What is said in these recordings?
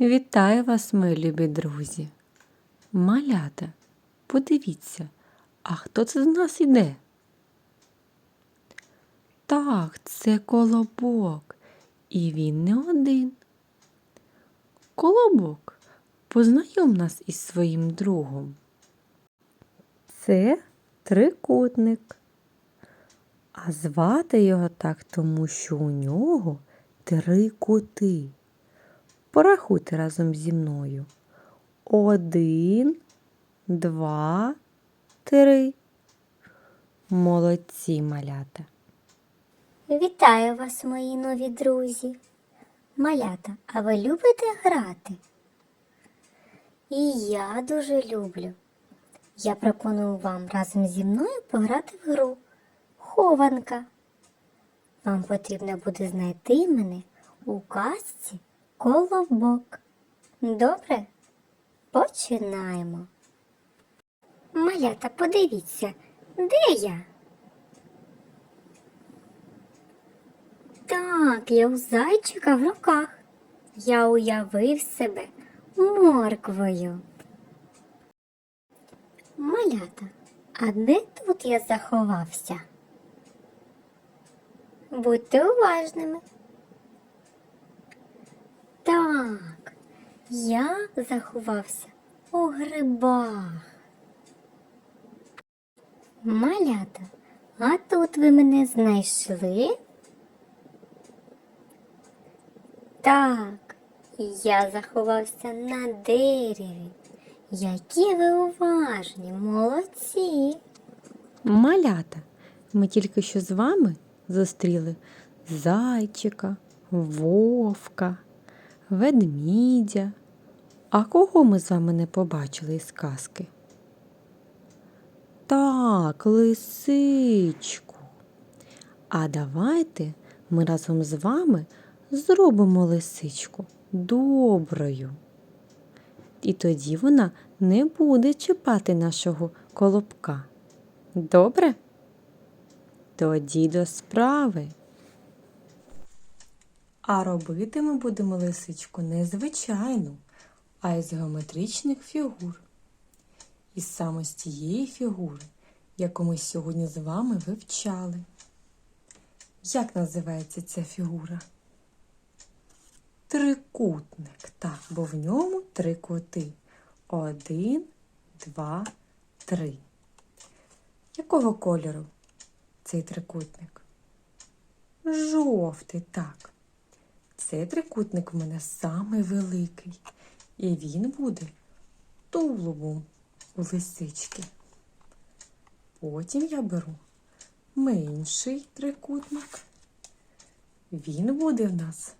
Вітаю вас, мої любі друзі. Малята, подивіться, а хто це з нас іде? Так, це колобок, і він не один. Колобок, познайом нас із своїм другом. Це трикутник. А звати його так, тому що у нього три кути. Порахуйте разом зі мною. Один, два, три. Молодці малята. Вітаю вас, мої нові друзі. Малята, а ви любите грати? І я дуже люблю. Я пропоную вам разом зі мною пограти в гру Хованка. Вам потрібно буде знайти мене у казці Колобок. Добре? Починаємо. Малята, подивіться, де я? Так, я у зайчика в руках. Я уявив себе морквою. Малята, а де тут я заховався? Будьте уважними. Так, я заховався у грибах. Малята, а тут ви мене знайшли? Так, я заховався на дереві. Які ви уважні, молодці. Малята, ми тільки що з вами зустріли зайчика, вовка, ведмідя. А кого ми з вами не побачили із казки? Так, лисичку. А давайте ми разом з вами зробимо лисичку доброю. І тоді вона не буде чіпати нашого колобка. Добре? Тоді до справи. А робити ми будемо лисичку не звичайну, а із геометричних фігур. І саме з тієї фігури, яку ми сьогодні з вами вивчали. Як називається ця фігура? Трикутник. Так, бо в ньому три кути. Один, два, три. Якого кольору цей трикутник? Жовтий, так. Цей трикутник в мене самий великий. І він буде тулубом у лисички. Потім я беру менший трикутник. Він буде в нас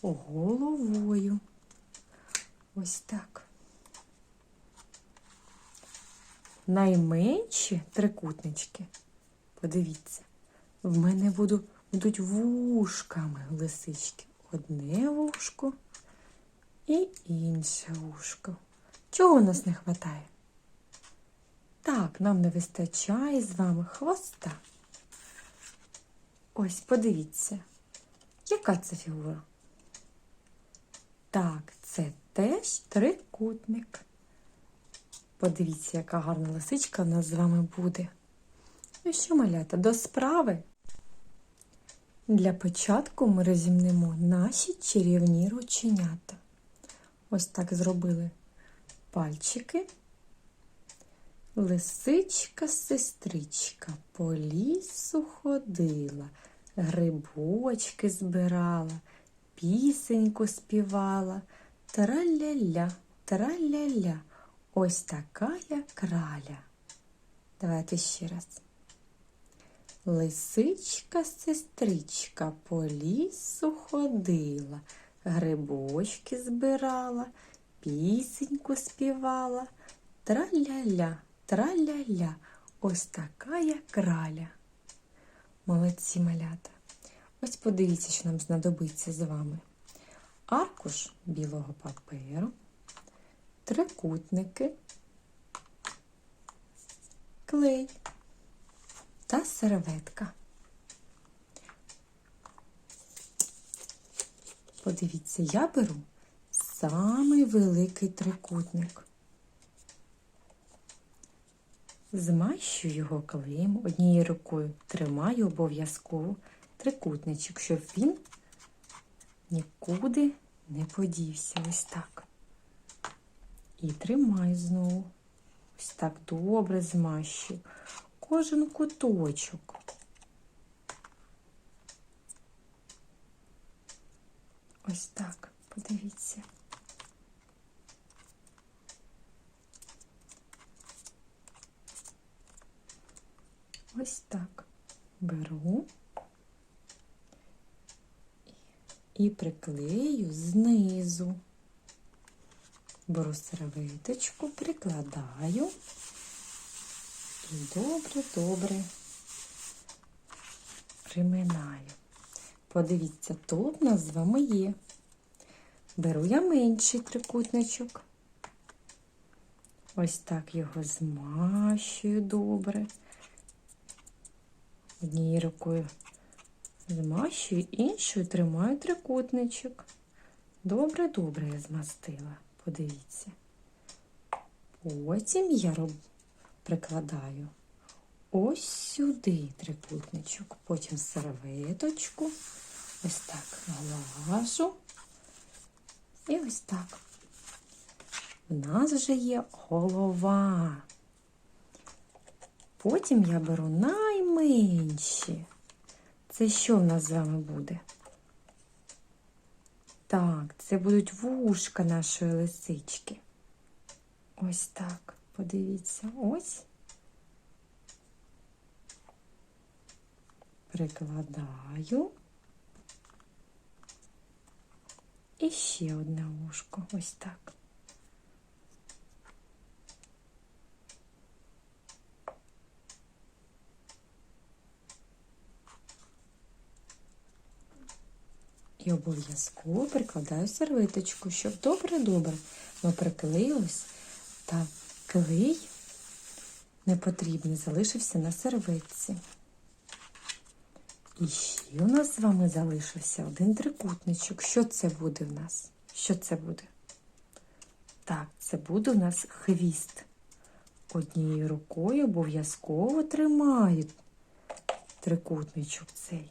головою. Ось так. Найменші трикутнички, подивіться, в мене буду, будуть вушками лисички. Одне вушко і інше вушко. Чого у нас не вистачає? Так, нам не вистачає з вами хвоста. Ось, подивіться, яка це фігура? Так, це теж трикутник. Подивіться, яка гарна лисичка в нас з вами буде. Ну що, малята, до справи? Для початку ми розімнемо наші чарівні рученята. Ось так зробили пальчики. Лисичка, сестричка по лісу ходила, грибочки збирала, пісеньку співала. Траля-ля, траля-ля. Ось така краля. Давайте ще раз. Лисичка, сестричка по лісу ходила, грибочки збирала, пісеньку співала. Траля-ля, траля-ля, ось така я краля. Молодці малята. Ось подивіться, що нам знадобиться з вами. Аркуш білого паперу, трикутники, клей та серветка. Подивіться, я беру самий великий трикутник. Змащую його клеєм однією рукою, тримаю обов'язково трикутничок, щоб він нікуди не подівся. Ось так. І тримаю знову. Ось так добре змащую. Кожен куточок. Ось так, подивіться. Ось так беру і приклею знизу. Беру серветочку, прикладаю добре-добре приминаю. Подивіться, тут у нас з вами є. Беру я менший трикутничок. Ось так його змащую добре. Однією рукою змащую, іншою тримаю трикутничок. Добре-добре я змастила. Подивіться. Потім я роб... прикладаю ось сюди трикутничок, потім серветочку, ось так глажу. І ось так. У нас вже є голова. Потім я беру найменші. Це що в нас з вами буде? Так, це будуть вушка нашої лисички. Ось так. Подивіться, ось. Прикладаю. І ще одне вушко. Ось так. І обов'язково прикладаю серветочку, щоб добре-добре воно приклеїлось та клей непотрібний залишився на серветці. І ще у нас з вами залишився один трикутничок. Що це буде в нас? Що це буде? Так, це буде у нас хвіст. Однією рукою обов'язково тримаю трикутничок цей.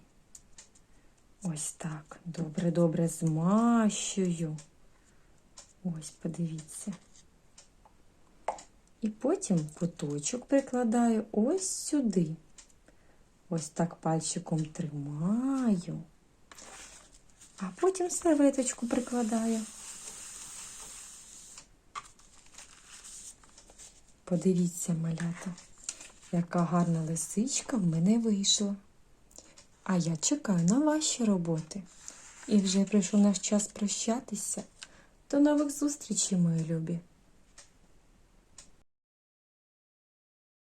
Ось так. Добре-добре змащую. Ось, подивіться. І потім куточок прикладаю ось сюди. Ось так пальчиком тримаю, а потім серветочку прикладаю. Подивіться, малята, яка гарна лисичка в мене вийшла. А я чекаю на ваші роботи. І вже прийшов наш час прощатися. До нових зустрічей, мої любі!